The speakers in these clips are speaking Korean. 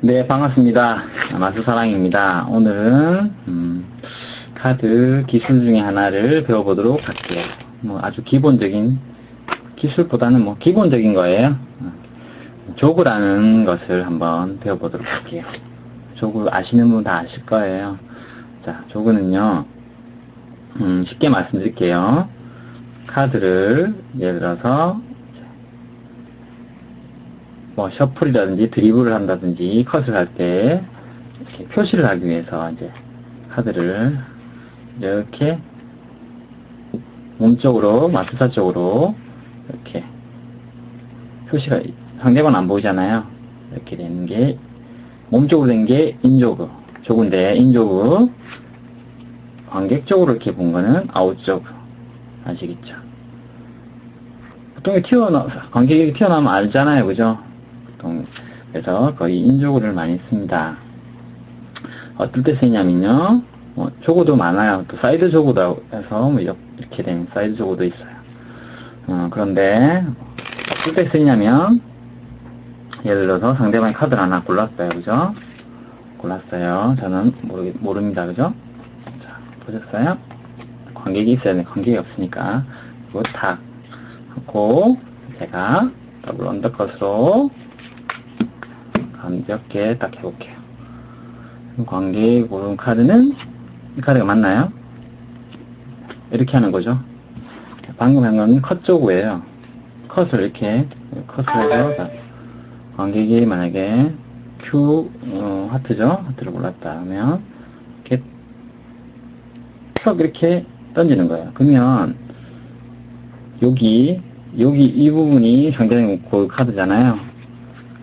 네, 반갑습니다. 마수사랑입니다. 오늘은, 음, 카드 기술 중에 하나를 배워보도록 할게요. 뭐, 아주 기본적인, 기술보다는 뭐, 기본적인 거예요. 어, 조그라는 것을 한번 배워보도록 할게요. 조그 아시는 분 다 아실 거예요. 자, 조그는요, 음, 쉽게 말씀드릴게요. 카드를, 예를 들어서, 뭐 셔플이라든지 드리블을 한다든지 컷을 할때 표시를 하기 위해서 이제 카드를 이렇게 몸쪽으로 마투사 쪽으로 이렇게 표시가 상대방 안 보이잖아요. 이렇게 되는 게 몸쪽으로 된 게 인조그 조그인데 인조그 관객 쪽으로 이렇게 본 거는 아웃 쪽 아시겠죠? 보통 튀어나 관객이 튀어나오면 알잖아요, 그죠? 그래서 거의 인조구를 많이 씁니다. 어떨 때 쓰냐면요. 뭐 조구도 많아요. 또 사이드 조구도 해서 뭐 이렇게 된 사이드 조구도 있어요. 어, 그런데 어떨 때 쓰냐면 예를 들어서 상대방이 카드를 하나 골랐어요. 그죠? 골랐어요. 저는 모르, 모릅니다. 그죠? 자, 보셨어요? 관객이 있어야 돼. 관객이 없으니까. 이거 탁 하고 제가 더블 언더컷으로 몇 개 딱 해볼게요. 관객 고른 카드는 이 카드가 맞나요? 이렇게 하는 거죠. 방금 한 건컷 조구예요. 컷을 이렇게 컷을 해서 관객이 만약에 Q 어, 하트죠. 하트를 골랐다 하면 이렇게 턱 이렇게 던지는 거예요. 그러면 여기 여기 이 부분이 상대방 그 카드잖아요.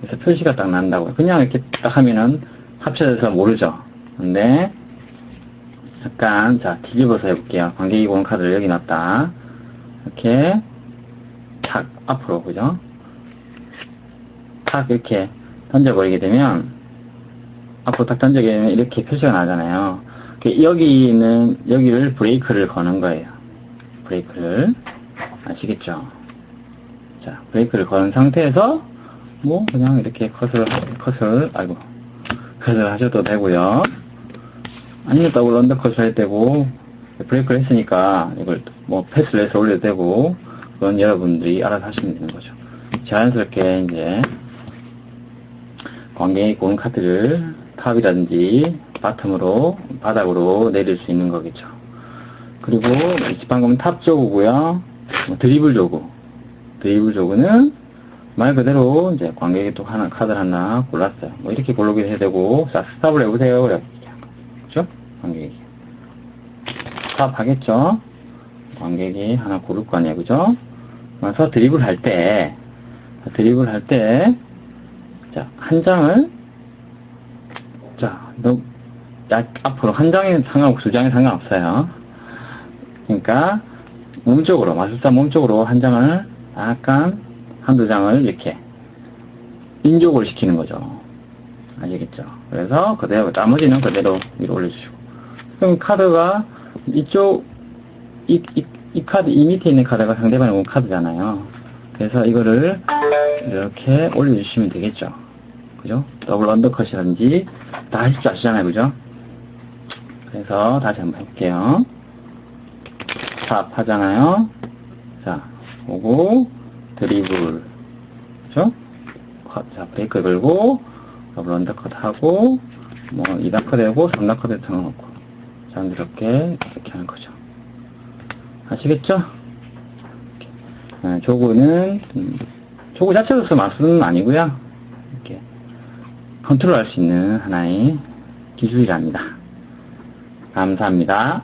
그래서 표시가 딱 난다고요. 그냥 이렇게 딱 하면은 합쳐져서 모르죠. 근데 잠깐 자 뒤집어서 해볼게요. 관객이 본 카드를 여기 놨다. 이렇게 탁 앞으로 그죠? 탁 이렇게 던져버리게 되면 앞으로 딱 던져게 되면 이렇게 표시가 나잖아요. 여기는 여기를 브레이크를 거는 거예요. 브레이크를 아시겠죠? 자 브레이크를 거는 상태에서 뭐 그냥 이렇게 컷을 컷을 아이고 컷을 하셔도 되고요. 아니면 더블 언더컷을 해도 되고 브레이크를 했으니까 이걸 뭐 패스를 해서 올려도 되고 그건 여러분들이 알아서 하시면 되는 거죠. 자연스럽게 이제 관객이 고른 카드를 탑이라든지 바텀으로 바닥으로 내릴 수 있는 거겠죠. 그리고 방금은 탑 조그고요. 뭐 드리블 조그 드리블 조그는 말 그대로 이제 관객이 또 하나 카드를 하나 골랐어요. 뭐 이렇게 고르기도 해야 되고 자 스탑을 해보세요. 그래 그죠? 관객이 스탑 하겠죠? 관객이 하나 고를 거 아니에요. 그죠? 그래서 드리블 할때 드리블 할때 자, 한 장을 자, 너 야, 앞으로 한 장에 상관없고 두 장에 상관없어요. 그러니까 몸쪽으로 마술사 몸쪽으로 한 장을 약간 한두 장을 이렇게 인족을 시키는 거죠. 아시겠죠? 그래서 그대로 나머지는 그대로 위로 올려주시고 그럼 카드가 이쪽 이, 이, 이 카드 이 밑에 있는 카드가 상대방의 온 카드잖아요. 그래서 이거를 이렇게 올려주시면 되겠죠. 그죠? 더블 언더컷이라든지 다 하실 줄 아시잖아요. 그죠? 그래서 다시 한번 해볼게요. 탑 하잖아요. 자, 오고 드리블. 그죠? 자 브레이크 걸고 더블 언더컷 하고 뭐 2다컷 되고 3다컷 정해놓고 자연스럽게 이렇게 하는 거죠. 아시겠죠? 네, 조구는 음, 조구 자체로서 마술은 아니고요. 이렇게 컨트롤 할 수 있는 하나의 기술이랍니다. 감사합니다